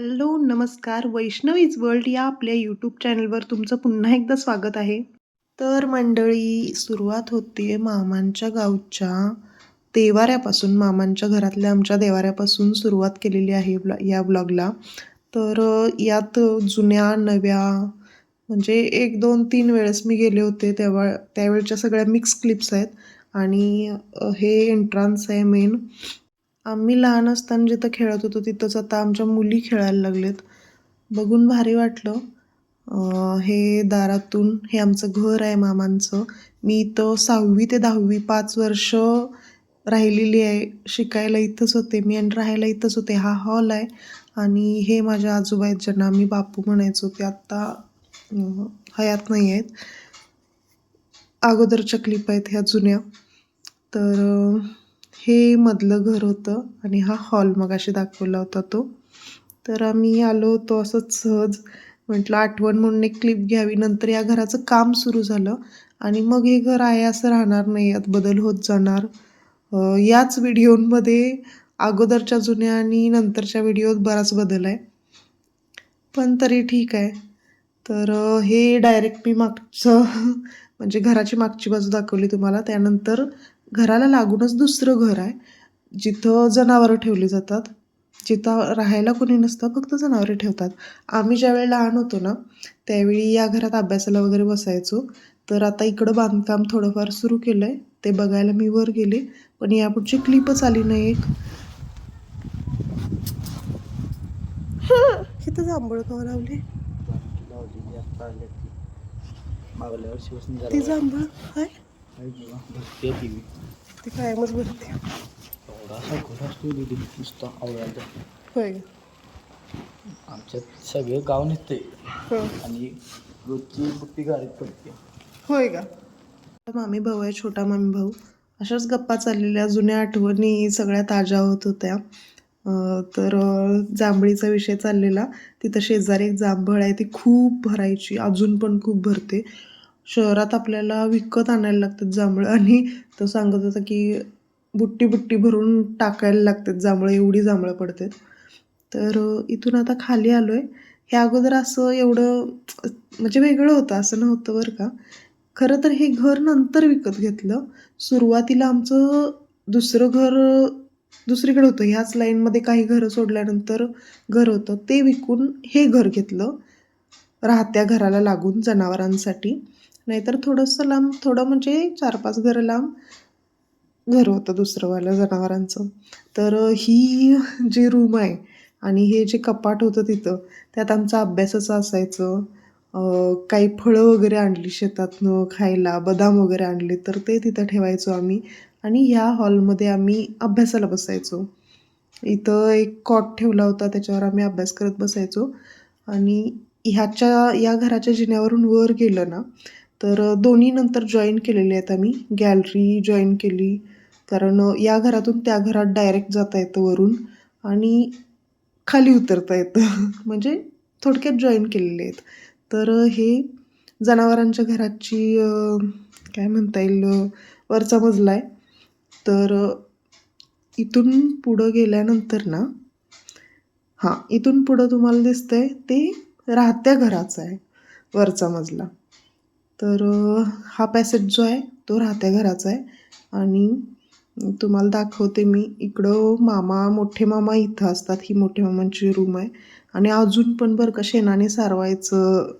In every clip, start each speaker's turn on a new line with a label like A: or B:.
A: Hello, नमस्कार. Vaishnavis world या आपल्या यूट्यूब चॅनलवर तुमचं पुन्हा एकदा स्वागत आहे. तर मंडळी, सुरुवात होते मामांच्या गावच्या देवाऱ्यापासून. मामांच्या घरातल्या आमच्या देवाऱ्यापासून सुरुवात केलेली आहे ब्लॉ या ब्लॉगला. तर यात जुन्या, नव्या म्हणजे 1, 2, 3 वेळेस मी गेले होते तेव्हा त्यावेळच्या सगळ्या मिक्स क्लिप्स आहेत आणि हे एंट्रान्स आहे मेन. आम्ही लहान असताना जिथं खेळत होतो तिथंच आता आमच्या मुली खेळायला लागलेत. बघून भारी वाटलं. हे दारातून हे आमचं घर आहे मामांचं. मी इथं सहावी ते 10वी 5 वर्ष राहिलेली आहे. शिकायला इथंच होते मी आणि राहायला इथंच होते. हा हॉल आहे आणि हे माझ्या आजोबा आहेत ज्यांना आम्ही बापू म्हणायचो. ते आत्ता हयात नाही आहेत. अगोदरच्या क्लिप आहेत ह्या जुन्या. तर हे मधलं घर होतं आणि हा हॉल मगाशी दाखवला होता तो. तर आम्ही आलो होतो असंच सहज. म्हटलं आठवण म्हणून एक क्लिप घ्यावी. नंतर या घराचं काम सुरू झालं आणि मग हे घर आहे असं राहणार नाही. यात बदल होत जाणार. याच व्हिडिओमध्ये अगोदरच्या जुन्या आणि नंतरच्या व्हिडिओत बराच बदल आहे. पण तरी ठीक आहे. तर हे डायरेक्ट मी मागचं म्हणजे घराची मागची बाजू दाखवली तुम्हाला. त्यानंतर घराला लागूनच दुसरं घर आहे. जिथं जनावरं ठेवली जातात. जिथं राहायला कोणी नसतं फक्त जनावरे ठेवतात. आम्ही ज्यावेळी लहान होतो ना, त्यावेळी या घरात अभ्यासाला वगैरे बसायचो. तर आता इकडं बांधकाम थोडंफार सुरू केलं आहे. ते बघायला मी वर गेले. पण यापुढची क्लिपच आली नाही एक. इथं जांभळं कवा लावली?
B: ती
A: जांभळं आहे?
B: ती
A: कायमच भरते. होय.
B: आमच्यात सगळे गाव
A: हं.
B: आणि रोजची बुट्टी गाडीत पडते
A: होय का? मामी भाऊ आहे, छोटा मामी भाऊ. अशाच गप्पा चाललेल्या, जुन्या आठवणी सगळ्या ताज्या होत होत्या. अ, तर अ, जांभळीचा विषय चाललेला. तिथं शेजारी एक जांभळ आहे, ती खूप भरायची. अजून पण खूप भरते. शहरात आपल्याला विकत आणायला लागतात जांभळं आणि तो सांगत होता की बुट्टी बुट्टी भरून टाकायला लागतात जांभळं, एवढी जांभळं पडतात. तर इथून आता खाली आलो आहे. हे अगोदर असं एवढं म्हणजे वेगळं होतं, असं नव्हतं बरं का. खरं तर हे घर नंतर विकत घेतलं. सुरुवातीला आमचं दुसरं घर दुसरीकडे होतं. ह्याच लाईनमध्ये काही घरं सोडल्यानंतर घर होतं. ते विकून हे घर घेतलं. राहत्या घराला लागून जनावरांसाठी. नाहीतर थोडंसं लांब, थोडं म्हणजे 4-5 घरं लांब घर होतं दुसरंवालं जनावरांचं. तर ही जी रूम आहे आणि हे जे कपाट होतं तिथं, त्यात आमचं अभ्यासाचं असायचं. काही फळं वगैरे आणली शेतातनं खायला, बदाम वगैरे आणले, तर ते तिथं ठेवायचो आम्ही आणि ह्या हॉलमध्ये आम्ही अभ्यासाला बसायचो. इथं एक कॉट ठेवला होता, त्याच्यावर आम्ही अभ्यास करत बसायचो आणि ह्याच्या या घराच्या जिन्यावरून वर गेलं ना, तर दोन्ही नंतर जॉईन केलेले आहेत आम्ही. गॅलरी जॉईन केली. कारण या घरातून त्या घरात डायरेक्ट जाता येतं वरून आणि खाली उतरता येतं. म्हणजे थोडक्यात जॉईन केलेले आहेत. तर हे जनावरांच्या घराची काय म्हणता येईल वरचा मजला आहे. तर इथून पुढं गेल्यानंतर ना हां, इथून पुढं तुम्हाला दिसतंय ते राहत्या घराचं आहे, वरचा मजला. तर हा पॅसेज जो आहे तो राहत्या घराचा आहे आणि तुम्हाला दाखवते मी. इकडं मामा, मोठे मामा इथं असतात. ही मोठ्या मामांची रूम आहे आणि अजून पण बरं का शेणाने सारवायचं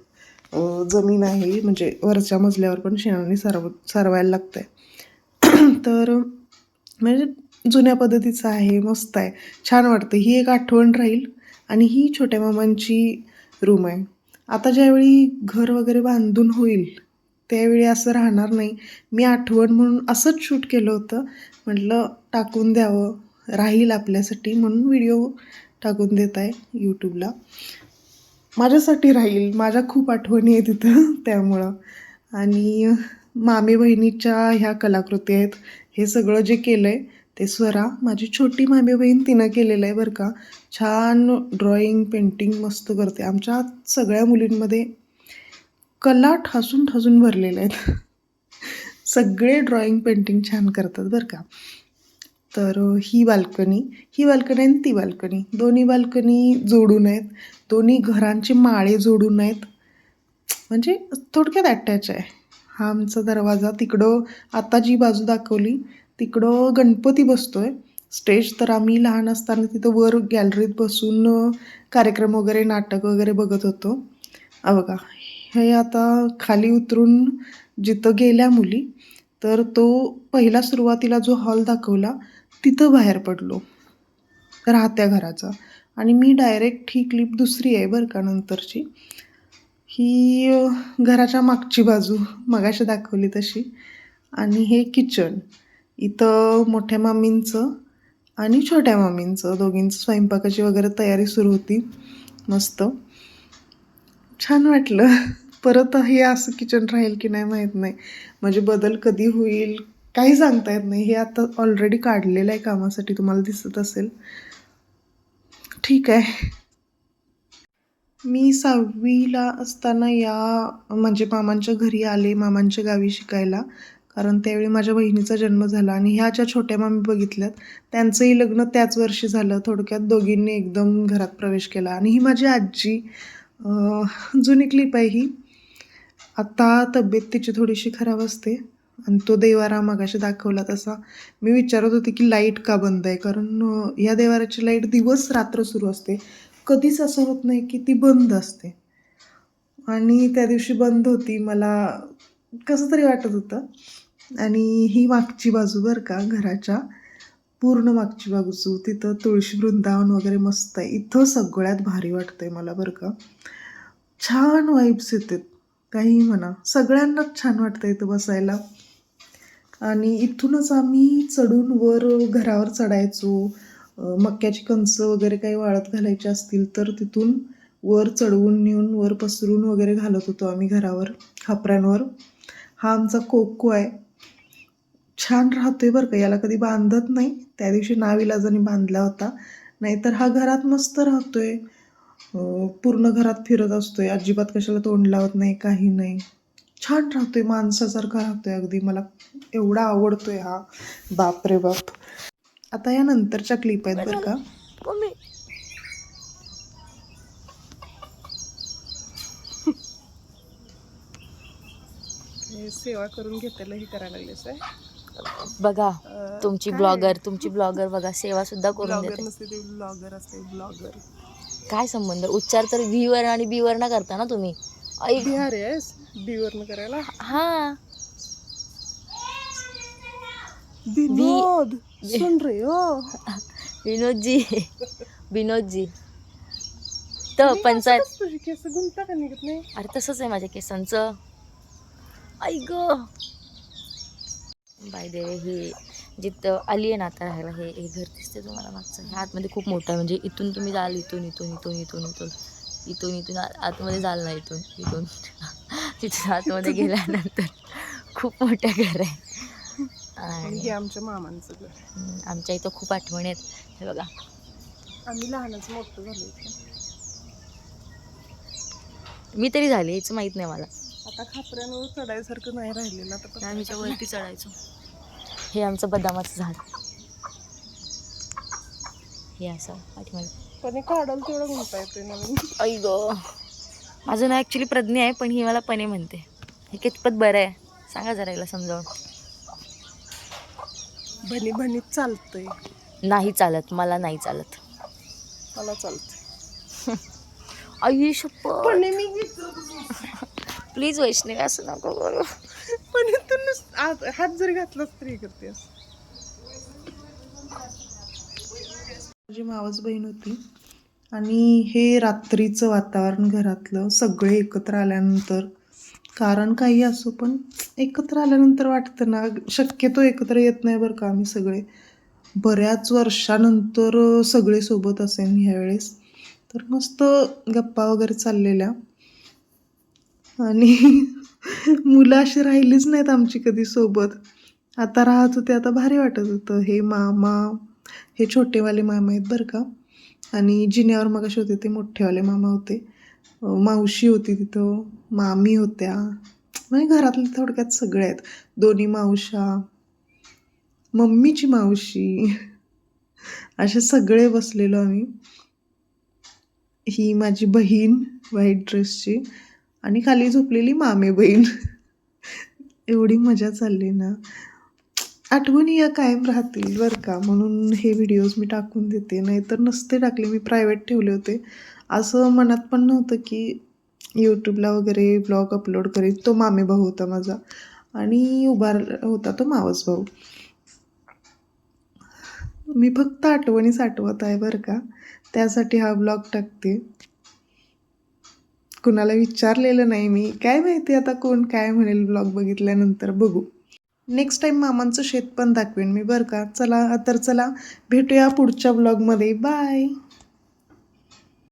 A: जमीन आहे. म्हणजे वरच्या मजल्यावर पण शेणाने सारव सारवायला लागतंय. तर म्हणजे जुन्या पद्धतीचं आहे, मस्त आहे. छान वाटतं. ही एक आठवण राहील आणि ही छोट्या मामांची रूम आहे. आता ज्यावेळी घर वगैरे बांधून होईल, त्यावेळी असं राहणार नाही. मी आठवण म्हणून असंच शूट केलं होतं. म्हटलं टाकून द्यावं, राहील आपल्यासाठी म्हणून व्हिडिओ टाकून देत आहे यूट्यूबला. माझ्यासाठी राहील. माझ्या खूप आठवणी आहेत तिथं त्यामुळं आणि मामे बहिणीच्या ह्या कलाकृती आहेत. हे सगळं जे केलं आहे ते स्वरा, माझी छोटी मामे बहीण तिनं केलेलं आहे बरं का. छान ड्रॉइंग, पेंटिंग मस्त करते. आमच्या सगळ्या मुलींमध्ये कला ठासून ठासून भरलेल्या आहेत. सगळे ड्रॉइंग, पेंटिंग छान करतात बरं का. तर ही बाल्कनी ही बाल्कनी आणि ती बाल्कनी. दोन्ही बाल्कनी जोडून आहेत. दोन्ही घरांचे माळे जोडून आहेत. म्हणजे थोडक्यात अटॅच आहे. हा आमचा दरवाजा. तिकडं आता जी बाजू दाखवली तिकडं गणपती बसतो आहे स्टेज तर आम्ही लहान असताना तिथं वर गॅलरीत बसून कार्यक्रम वगैरे नाटक वगैरे बघत होतो. हा बघा हे आता खाली उतरून जिथं गेल्या मुली तर तो पहिला सुरुवातीला जो हॉल दाखवला तिथं बाहेर पडलो. राहत्या घराचा. आणि मी डायरेक्ट ही क्लिप दुसरी आहे बरं का नंतरची. ही घराच्या मागची बाजू मगाशी दाखवली तशी. आणि हे किचन. इथं मोठ्या मामींचं आणि छोट्या मामींचं. दोघींचं स्वयंपाकाची वगैरे तयारी सुरू होती. मस्त. छान वाटलं. परत हे असं किचन राहील की नाही माहीत नाही. म्हणजे बदल कधी होईल काही सांगता येत नाही. हे आता ऑलरेडी काढलेलं आहे कामासाठी तुम्हाला दिसत असेल. ठीक आहे. मी सहावीला असताना या म्हणजे मामांच्या घरी आले मामांच्या गावी शिकायला. कारण त्यावेळी माझ्या बहिणीचा जन्म झाला आणि ह्या ज्या छोट्या मामी बघितल्यात त्यांचंही लग्न त्याच वर्षी झालं. थोडक्यात दोघींनी एकदम घरात प्रवेश केला. आणि ही माझी आजी जुनी क्लिप आहे ही. आता तब्येत तिची थोडीशी खराब असते आणि तो देवारा मागाशी दाखवला तसा. मी विचारत होते की लाइट का बंद आहे? कारण या देवाराची लाइट दिवस रात्र सुरू असते. कधीच असं होत नाही की ती बंद असते. आणि त्या दिवशी बंद होती. मला कसं तरी वाटत होतं. आणि ही मागची बाजू बरं का घराच्या. पूर्ण मागची बाजू तिथं तुळशी वृंदावन वगैरे मस्त आहे. इथं सगळ्यात भारी वाटतंय मला बरं का. छान वाईब्स येतात. काहीही म्हणा. सगळ्यांनाच छान वाटतं इथं बसायला. आणि इथूनच आम्ही चढून वर घरावर चढायचो. मक्याची कणसं वगैरे काही वाळत घालायची असतील तर तिथून वर चढवून नेऊन वर पसरून वगैरे घालत होतो आम्ही घरावर खापऱ्यांवर हा आमचा कोको आहे. छान राहतोय बरं का. याला कधी बांधत नाही. त्या दिवशी नाविलाजाने बांधला होता. नाहीतर हा घरात मस्त राहतोय. पूर्ण घरात फिरत असतोय. अजिबात कशाला तोंड लावत नाही काही नाही. छान राहतोय. माणसासारखा राहतोय अगदी. मला एवढा आवडतोय हा. बाप रे बाप. आता या नंतरच्या क्लिप आहेत बरं का. सेवा करून घेतायला हे करायला लागलेस
C: बघा तुमची ब्लॉगर तुमची ब्लॉगर बघा सेवा सुद्धा करून
A: ब्लॉगर
C: देते.
A: नसते ते ब्लॉगर असते ब्लॉगर
C: काय संबंध? उच्चार तर व्ही वर आणि बी वर ना करता ना तुम्ही? ऐक
A: बिहार आहेस बिवरनं करायला?
C: हा.
A: विनोद. सुन रे हो.
C: विनोदजी. विनोदजी. तर पंचायत
A: तुझी केस गुंता का निघत नाही?
C: अरे तसंच आहे माझ्या केसांचं. ऐक बाय दे हे जिथं आली आहे ना आता राहायला हे हे घर दिसते तुम्हाला मागचं. हे आतमध्ये खूप मोठं आहे. म्हणजे इथून तुम्ही जाल इथून इथून इथून इथून इथून इथून इथून आतमध्ये जाल ना इथून इथून. तिथून आतमध्ये गेल्यानंतर खूप मोठं घर आहे.
A: आणि हे आमच्या मामांचं घर
C: आमच्या इथं खूप आठवणी आहेत. हे बघा.
A: आम्ही लहानच मोठं झालो
C: मी तरी झाली हेच माहीत नाही मला.
A: आता खापऱ्यांवर चढायसारखं नाही राहिलेलं आता
C: आम्हीच्या वरती चढायचो. हे आमचं बदामाचं झाड. हे असं पाठीमागे.
A: पण हे काढाल तेवढं गुंता येतोय नवीन.
C: ऐ ग. माझं नाव ॲक्च्युली प्रज्ञा आहे पण ही मला पणे म्हणते. हे कितपत बरं आहे. सांगा जरा हिला समजावून.
A: भणी भणीत चालतंय.
C: नाही चालत मला नाही चालत.
A: मला चालतंय.
C: आई शप्पथ.
A: पण मी
C: प्लीज वैष्णवी असं नको करू.
A: पण इथून आत- हात जरी घातलाच तरी करते माझी मावस बहीण होती. आणि हे रात्रीचं वातावरण घरातलं सगळे एकत्र आल्यानंतर कारण काही असो पण एकत्र आल्यानंतर वाटतं ना शक्यतो एकत्र येत नाही बरं का आम्ही सगळे. बऱ्याच वर्षानंतर सगळे सोबत असेल ह्यावेळेस. तर मस्त गप्पा वगैरे चाललेल्या. आणि मुलं अशी राहिलीच नाहीत आमची कधी सोबत. आता राहत होते आता भारी वाटत होतं. हे मामा हे छोटेवाले मामा आहेत बरं का. आणि जिन्यावर मग होते ते मोठेवाले मामा होते. मावशी होती तिथं मामी होत्या. म्हणजे घरातले थोडक्यात सगळे आहेत. दोन्ही मावशा मम्मीची मावशी असे सगळे बसलेलो आम्ही. ही माझी बहीण व्हाईट ड्रेसची. आणि खाली झोपलेली मामे बहीण. एवढी मजा चालली ना. आठवणी या कायम राहतील बरं का. म्हणून हे व्हिडिओज मी टाकून देते. नाहीतर नसते टाकले मी प्रायव्हेट ठेवले होते. असं मनात पण नव्हतं की यूट्यूबला वगैरे ब्लॉग अपलोड करीत. तो मामे भाऊ होता माझा. आणि उभार होता तो मावस भाऊ. मी फक्त आठवणी साठवत आहे बरं का. त्यासाठी हा ब्लॉग टाकते. कुणाला विचारलेलं नाही मी. काय माहिती आता कोण काय म्हणेल ब्लॉग बघितल्यानंतर बघू. नेक्स्ट टाईम मामांचं शेत पण दाखवेन मी बरं का. चला तर चला भेटूया पुढच्या ब्लॉगमध्ये बाय